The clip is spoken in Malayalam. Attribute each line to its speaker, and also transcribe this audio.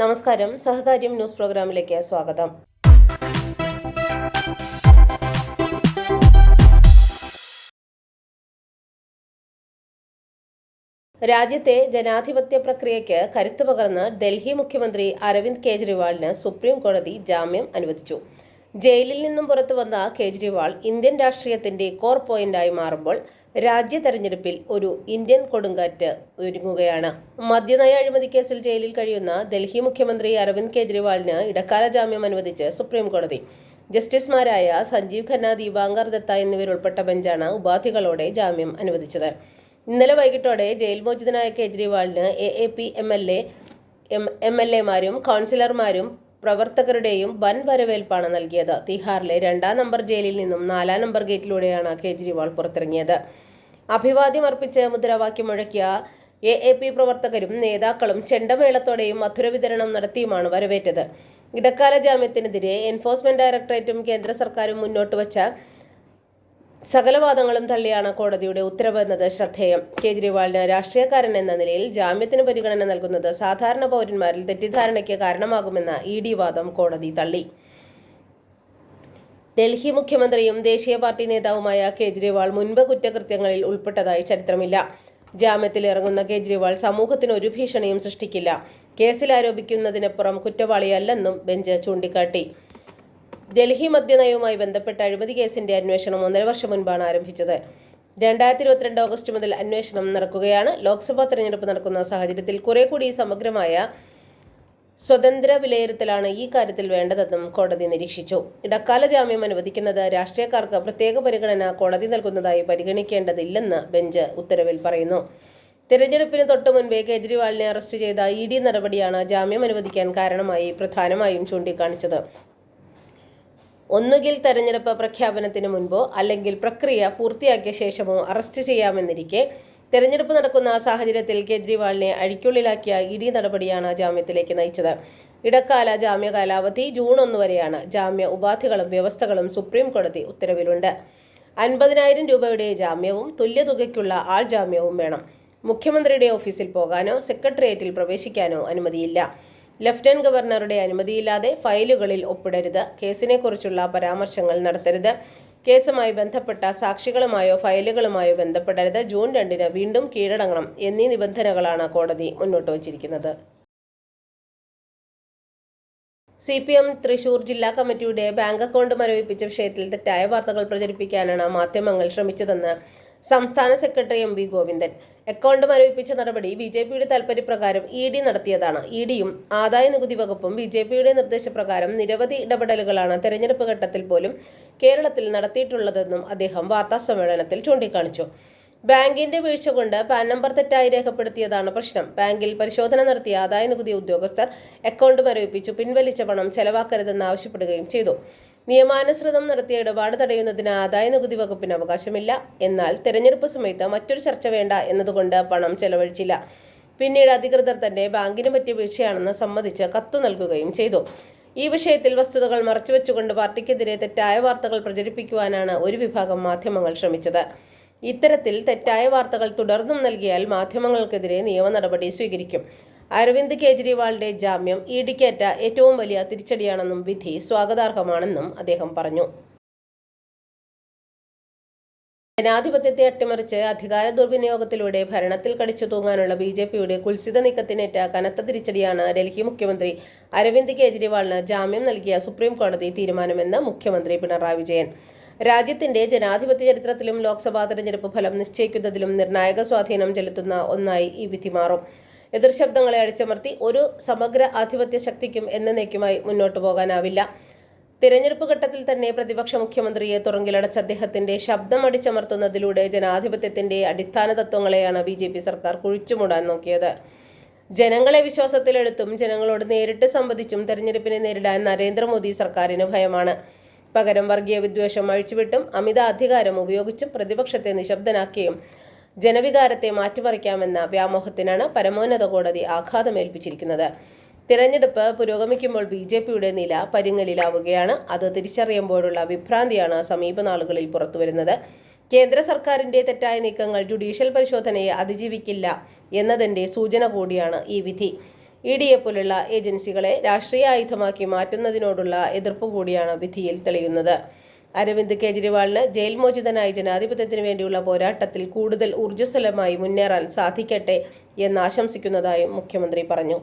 Speaker 1: നമസ്കാരം. സഹകാര്യം ന്യൂസ് പ്രോഗ്രാമിലേക്ക് സ്വാഗതം. രാജ്യത്തെ ജനാധിപത്യ പ്രക്രിയയ്ക്ക് കരുത്തു പകർന്ന് ഡൽഹി മുഖ്യമന്ത്രി അരവിന്ദ് കെജ്രിവാളിന് സുപ്രീം കോടതി ജാമ്യം അനുവദിച്ചു. ജയിലിൽ നിന്നും പുറത്തു വന്ന കേജ്രിവാൾ ഇന്ത്യൻ രാഷ്ട്രീയത്തിന്റെ കോർ പോയിന്റായി മാറുമ്പോൾ രാജ്യ തെരഞ്ഞെടുപ്പിൽ ഒരു ഇന്ത്യൻ കൊടുങ്കാറ്റ് ഒരുങ്ങുകയാണ്. മദ്യനയ അഴിമതി കേസിൽ ജയിലിൽ കഴിയുന്ന ഡൽഹി മുഖ്യമന്ത്രി അരവിന്ദ് കെജ്രിവാളിന് ഇടക്കാല ജാമ്യം അനുവദിച്ച് സുപ്രീം കോടതി. ജസ്റ്റിസുമാരായ സഞ്ജീവ് ഖന്ന ദീപാങ്കർ ദത്ത എന്നിവരുൾപ്പെട്ട ബെഞ്ചാണ് ഉപാധികളോടെ ജാമ്യം അനുവദിച്ചത്. ഇന്നലെ വൈകിട്ടോടെ ജയിൽ മോചിതനായ കേജ്രിവാളിന് A A P M L A M L എമാരും കൗൺസിലർമാരും പ്രവർത്തകരുടെയും വൻ വരവേൽപ്പാണ് നൽകിയത്. തിഹാറിലെ രണ്ടാം നമ്പർ ജയിലിൽ നിന്നും നാലാം നമ്പർ ഗേറ്റിലൂടെയാണ് കേജ്രിവാൾ പുറത്തിറങ്ങിയത്. അഭിവാദ്യം അർപ്പിച്ച് മുദ്രാവാക്യം മുഴക്കിയ എ എ പി പ്രവർത്തകരും നേതാക്കളും ചെണ്ടമേളത്തോടെയും മധുര വിതരണം നടത്തിയുമാണ് വരവേറ്റത്. ഇടക്കാല ജാമ്യത്തിനെതിരെ എൻഫോഴ്സ്മെന്റ് ഡയറക്ടറേറ്റും കേന്ദ്ര സർക്കാരും മുന്നോട്ട് വച്ച സകലവാദങ്ങളും തള്ളിയാണ് കോടതിയുടെ ഉത്തരവെന്നത് ശ്രദ്ധേയം. കേജ്രിവാളിന് രാഷ്ട്രീയക്കാരൻ എന്ന നിലയിൽ ജാമ്യത്തിന് പരിഗണന നൽകുന്നത് സാധാരണ പൗരന്മാരിൽ തെറ്റിദ്ധാരണയ്ക്ക് കാരണമാകുമെന്ന ഇ ഡി വാദം കോടതി തള്ളി. ഡൽഹി മുഖ്യമന്ത്രിയും ദേശീയ പാർട്ടി നേതാവുമായ കേജ്രിവാൾ മുൻപ് കുറ്റകൃത്യങ്ങളിൽ ഉൾപ്പെട്ടതായി ചരിത്രമില്ല. ജാമ്യത്തിൽ ഇറങ്ങുന്ന കേജ്രിവാൾ സമൂഹത്തിന് ഒരു ഭീഷണിയും സൃഷ്ടിക്കില്ല. കേസിൽ ആരോപിക്കുന്നതിനപ്പുറം കുറ്റവാളിയല്ലെന്നും ബെഞ്ച് ചൂണ്ടിക്കാട്ടി. ഡൽഹി മദ്യനയവുമായി ബന്ധപ്പെട്ട അഴിമതി കേസിന്റെ അന്വേഷണം ഒന്നര വർഷം മുൻപാണ് ആരംഭിച്ചത്. രണ്ടായിരത്തി ഇരുപത്തിരണ്ട് ഓഗസ്റ്റ് മുതൽ അന്വേഷണം നടക്കുകയാണ്. ലോക്സഭാ തെരഞ്ഞെടുപ്പ് നടക്കുന്ന സാഹചര്യത്തിൽ കുറെ കൂടി സമഗ്രമായ സ്വതന്ത്ര വിലയിരുത്തലാണ് ഈ കാര്യത്തിൽ വേണ്ടതെന്നും കോടതി നിരീക്ഷിച്ചു. ഇടക്കാല ജാമ്യം അനുവദിക്കുന്നത് രാഷ്ട്രീയക്കാർക്ക് പ്രത്യേക പരിഗണന കോടതി നൽകുന്നതായി പരിഗണിക്കേണ്ടതില്ലെന്ന് ബെഞ്ച് ഉത്തരവിൽ പറയുന്നു. തിരഞ്ഞെടുപ്പിന് തൊട്ടു മുൻപേ കേജ്രിവാളിനെ അറസ്റ്റ് ചെയ്ത ഇ ഡി നടപടിയാണ് ജാമ്യം അനുവദിക്കാൻ കാരണമായി പ്രധാനമായും ചൂണ്ടിക്കാണിച്ചത്. ഒന്നുകിൽ തെരഞ്ഞെടുപ്പ് പ്രഖ്യാപനത്തിന് മുൻപോ അല്ലെങ്കിൽ പ്രക്രിയ പൂർത്തിയാക്കിയ ശേഷമോ അറസ്റ്റ് ചെയ്യാമെന്നിരിക്കെ തെരഞ്ഞെടുപ്പ് നടക്കുന്ന സാഹചര്യത്തിൽ കേജ്രിവാളിനെ അഴിക്കുള്ളിലാക്കിയ ഇഡി നടപടിയാണ് ജാമ്യത്തിലേക്ക് നയിച്ചത്. ഇടക്കാല ജാമ്യ കാലാവധി ജൂൺ ഒന്ന് വരെയാണ്. ജാമ്യ ഉപാധികളും വ്യവസ്ഥകളും സുപ്രീം കോടതി ഉത്തരവിലുണ്ട്. അൻപതിനായിരം രൂപയുടെ ജാമ്യവും തുല്യതുകയ്ക്കുള്ള ആൾ ജാമ്യവും വേണം. മുഖ്യമന്ത്രിയുടെ ഓഫീസിൽ പോകാനോ സെക്രട്ടേറിയറ്റിൽ പ്രവേശിക്കാനോ അനുമതിയില്ല. ലഫ്റ്റനന്റ് ഗവർണറുടെ അനുമതിയില്ലാതെ ഫയലുകളിൽ ഒപ്പിടരുത്. കേസിനെക്കുറിച്ചുള്ള പരാമർശങ്ങൾ നടത്തരുത്. കേസുമായി ബന്ധപ്പെട്ട സാക്ഷികളുമായോ ഫയലുകളുമായോ ബന്ധപ്പെടരുത്. ജൂൺ രണ്ടിന് വീണ്ടും കീഴടങ്ങണം എന്നീ നിബന്ധനകളാണ് കോടതി മുന്നോട്ട് വച്ചിരിക്കുന്നത്. സി പി എം തൃശൂർ ജില്ലാ കമ്മിറ്റിയുടെ ബാങ്ക് അക്കൗണ്ട് മരവിപ്പിച്ച വിഷയത്തിൽ തെറ്റായ വാർത്തകൾ പ്രചരിപ്പിക്കാനാണ് മാധ്യമങ്ങൾ ശ്രമിച്ചതെന്ന് സംസ്ഥാന secretary M V Govindan. Account മരവിപ്പിച്ച നടപടി ബി ജെ പിയുടെ താൽപര്യപ്രകാരം ഇ ഡി നടത്തിയതാണ്. ഇ ഡിയും ആദായ നികുതി വകുപ്പും ബി ജെ പിയുടെ നിർദ്ദേശപ്രകാരം നിരവധി ഇടപെടലുകളാണ് തെരഞ്ഞെടുപ്പ് ഘട്ടത്തിൽ പോലും കേരളത്തിൽ നടത്തിയിട്ടുള്ളതെന്നും അദ്ദേഹം വാർത്താസമ്മേളനത്തിൽ ചൂണ്ടിക്കാണിച്ചു. ബാങ്കിന്റെ വീഴ്ച കൊണ്ട് പാൻ നമ്പർ തെറ്റായി രേഖപ്പെടുത്തിയതാണ് പ്രശ്നം. ബാങ്കിൽ പരിശോധന നടത്തിയ ആദായ നികുതി ഉദ്യോഗസ്ഥർ അക്കൗണ്ട് മരവിപ്പിച്ചു. പിൻവലിച്ച പണം ചെലവാക്കരുതെന്ന് ആവശ്യപ്പെടുകയും ചെയ്തു. നിയമാനുസൃതം നടത്തിയ ഇടപാട് തടയുന്നതിന് ആദായ നികുതി വകുപ്പിന് അവകാശമില്ല. എന്നാൽ തെരഞ്ഞെടുപ്പ് സമയത്ത് മറ്റൊരു ചർച്ച വേണ്ട എന്നതുകൊണ്ട് പണം ചെലവഴിച്ചില്ല. പിന്നീട് അധികൃതർ തന്നെ ബാങ്കിന് പറ്റിയ വീഴ്ചയാണെന്ന് സമ്മതിച്ച് കത്തു നൽകുകയും ചെയ്തു. ഈ വിഷയത്തിൽ വസ്തുതകൾ മറച്ചുവെച്ചുകൊണ്ട് പാർട്ടിക്കെതിരെ തെറ്റായ വാർത്തകൾ പ്രചരിപ്പിക്കുവാനാണ് ഒരു വിഭാഗം മാധ്യമങ്ങൾ ശ്രമിച്ചത്. ഇത്തരത്തിൽ തെറ്റായ വാർത്തകൾ തുടർന്നും നൽകിയാൽ മാധ്യമങ്ങൾക്കെതിരെ നിയമ നടപടി സ്വീകരിക്കും. അരവിന്ദ് കേജ്രിവാളിന്റെ ജാമ്യം ഇടിക്കേറ്റ ഏറ്റവും വലിയ തിരിച്ചടിയാണെന്നും വിധി സ്വാഗതാർഹമാണെന്നും അദ്ദേഹം പറഞ്ഞു. ജനാധിപത്യത്തെ അട്ടിമറിച്ച് അധികാര ദുർവിനിയോഗത്തിലൂടെ ഭരണത്തിൽ കടിച്ചു തൂങ്ങാനുള്ള ബി ജെ പിയുടെ കുൽസിത നീക്കത്തിനേറ്റ കനത്ത തിരിച്ചടിയാണ് ഡൽഹി മുഖ്യമന്ത്രി അരവിന്ദ് കേജ്രിവാളിന് ജാമ്യം നൽകിയ സുപ്രീം കോടതി തീരുമാനമെന്ന് മുഖ്യമന്ത്രി പിണറായി വിജയൻ. രാജ്യത്തിന്റെ ജനാധിപത്യ ചരിത്രത്തിലും ലോക്സഭാ തെരഞ്ഞെടുപ്പ് ഫലം നിശ്ചയിക്കുന്നതിലും നിർണായക സ്വാധീനം ചെലുത്തുന്ന ഒന്നായി ഈ വിധി മാറും. എതിർശബ്ദങ്ങളെ അടിച്ചമർത്തി ഒരു സമഗ്ര ആധിപത്യ ശക്തിക്കും എന്നേക്കുമായി മുന്നോട്ടു പോകാനാവില്ല. തിരഞ്ഞെടുപ്പ് ഘട്ടത്തിൽ തന്നെ പ്രതിപക്ഷ മുഖ്യമന്ത്രിയെ തുറങ്കിലടച്ച അദ്ദേഹത്തിന്റെ ശബ്ദം അടിച്ചമർത്തുന്നതിലൂടെ ജനാധിപത്യത്തിന്റെ അടിസ്ഥാന തത്വങ്ങളെയാണ് ബി ജെ പി സർക്കാർ കുഴിച്ചുമൂടാൻ നോക്കിയത്. ജനങ്ങളെ വിശ്വാസത്തിലെടുത്തും ജനങ്ങളോട് നേരിട്ട് സംബന്ധിച്ചും തെരഞ്ഞെടുപ്പിനെ നേരിടാൻ നരേന്ദ്രമോദി സർക്കാരിന് ഭയമാണ്. പകരം വർഗീയ വിദ്വേഷം അഴിച്ചുവിട്ടും അമിത അധികാരം ഉപയോഗിച്ചും പ്രതിപക്ഷത്തെ നിശബ്ദനാക്കിയും ജനവികാരത്തെ മാറ്റിമറിക്കാമെന്ന വ്യാമോഹത്തിനാണ് പരമോന്നത കോടതി ആഘാതമേൽപ്പിച്ചിരിക്കുന്നത്. തിരഞ്ഞെടുപ്പ് പുരോഗമിക്കുമ്പോൾ ബി ജെ പിയുടെ നില പരിങ്ങലിലാവുകയാണ്. അത് തിരിച്ചറിയുമ്പോഴുള്ള വിഭ്രാന്തിയാണ് സമീപനാളുകളിൽ പുറത്തുവരുന്നത്. കേന്ദ്ര സർക്കാരിന്റെ തെറ്റായ നീക്കങ്ങൾ ജുഡീഷ്യൽ പരിശോധനയെ അതിജീവിക്കില്ല എന്നതിന്റെ സൂചന കൂടിയാണ് ഈ വിധി. ഇ ഡി എ പോലുള്ള ഏജൻസികളെ രാഷ്ട്രീയ ആയുധമാക്കി മാറ്റുന്നതിനോടുള്ള എതിർപ്പ് കൂടിയാണ് വിധിയിൽ തെളിയുന്നത്. അരവിന്ദ് കെജ്രിവാളിന് ജയിൽ മോചിതനായി ജനാധിപത്യത്തിന് വേണ്ടിയുള്ള പോരാട്ടത്തിൽ കൂടുതൽ ഊർജസ്വലമായി മുന്നേറാൻ സാധിക്കട്ടെ എന്ന് ആശംസിക്കുന്നതായും മുഖ്യമന്ത്രി പറഞ്ഞു.